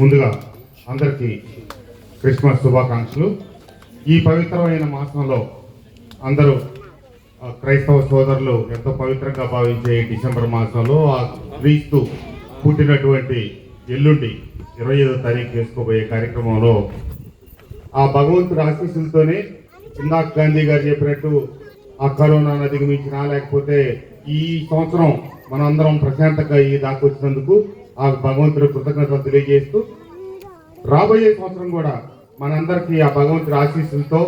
ముందుగా అందరికీ క్రిస్మస్ శుభాకాంక్షలు. ఈ పవిత్రమైన మాసంలో అందరూ క్రైస్తవ సోదరులు ఎంతో పవిత్రంగా భావించే డిసెంబర్ మాసంలో ఆ క్రీస్తు పుట్టినటువంటి ఎల్లుండి ఇరవై ఐదో తారీఖు చేసుకోబోయే కార్యక్రమంలో ఆ భగవంతుడి ఆశీస్సులతోనే ఇందాక గాంధీ గారు చెప్పినట్టు ఆ కరోనాను అధిగమించినా లేకపోతే ఈ సంవత్సరం మనందరం ప్రశాంతంగా ఈ దాకా వచ్చినందుకు ఆ భగవంతుడు కృతజ్ఞతలు తెలియజేస్తూ రాబోయే సంవత్సరం కూడా మనందరికీ ఆ భగవంతుడి ఆశీస్సులతో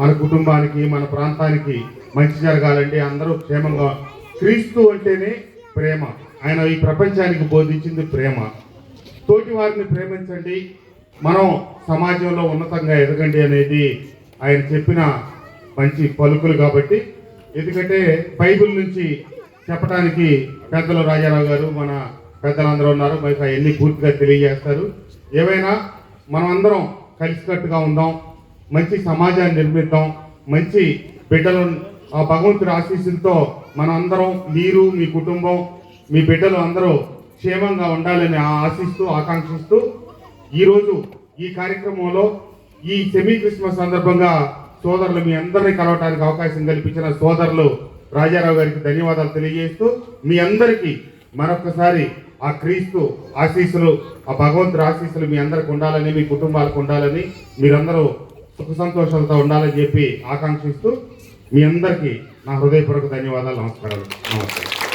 మన కుటుంబానికి మన ప్రాంతానికి మంచి జరగాలంటే అందరూ క్షేమంగా క్రీస్తు అంటేనే ప్రేమ. ఆయన ఈ ప్రపంచానికి బోధించింది ప్రేమ. తోటి వారిని ప్రేమించండి. మనం సమాజంలో ఉన్నతంగా ఎదగండి అనేది ఆయన చెప్పిన మంచి పలుకులు కాబట్టి ఎందుకంటే బైబిల్ నుంచి చెప్పడానికి పెద్దలు రాజారావు గారు మన పెద్దలందరూ ఉన్నారు. మీకు అవన్నీ పూర్తిగా తెలియజేస్తారు. ఏవైనా మనం అందరం కలిసికట్టుగా ఉందాం మంచి సమాజాన్ని నిర్మిద్దాం మంచి బిడ్డలు ఆ భగవంతుడి ఆశీస్సులతో మనందరం మీరు మీ కుటుంబం మీ బిడ్డలు అందరూ క్షేమంగా ఉండాలని ఆశిస్తూ ఆకాంక్షిస్తూ ఈరోజు ఈ కార్యక్రమంలో ఈ సెమీ క్రిస్మస్ సందర్భంగా సోదరులు మీ అందరినీ కలవటానికి అవకాశం కల్పించిన సోదరులు రాజారావు గారికి ధన్యవాదాలు తెలియజేస్తూ మీ అందరికీ మరొకసారి ఆ క్రీస్తు ఆశీస్సులు ఆ భగవంతుడి ఆశీస్సులు మీ అందరికి ఉండాలని మీ కుటుంబాలకు ఉండాలని మీరందరూ సుఖ సంతోషాలతో ఉండాలని చెప్పి ఆకాంక్షిస్తూ మీ అందరికీ నా హృదయపూర్వక ధన్యవాదాలు నమస్కారాలు. నమస్కారం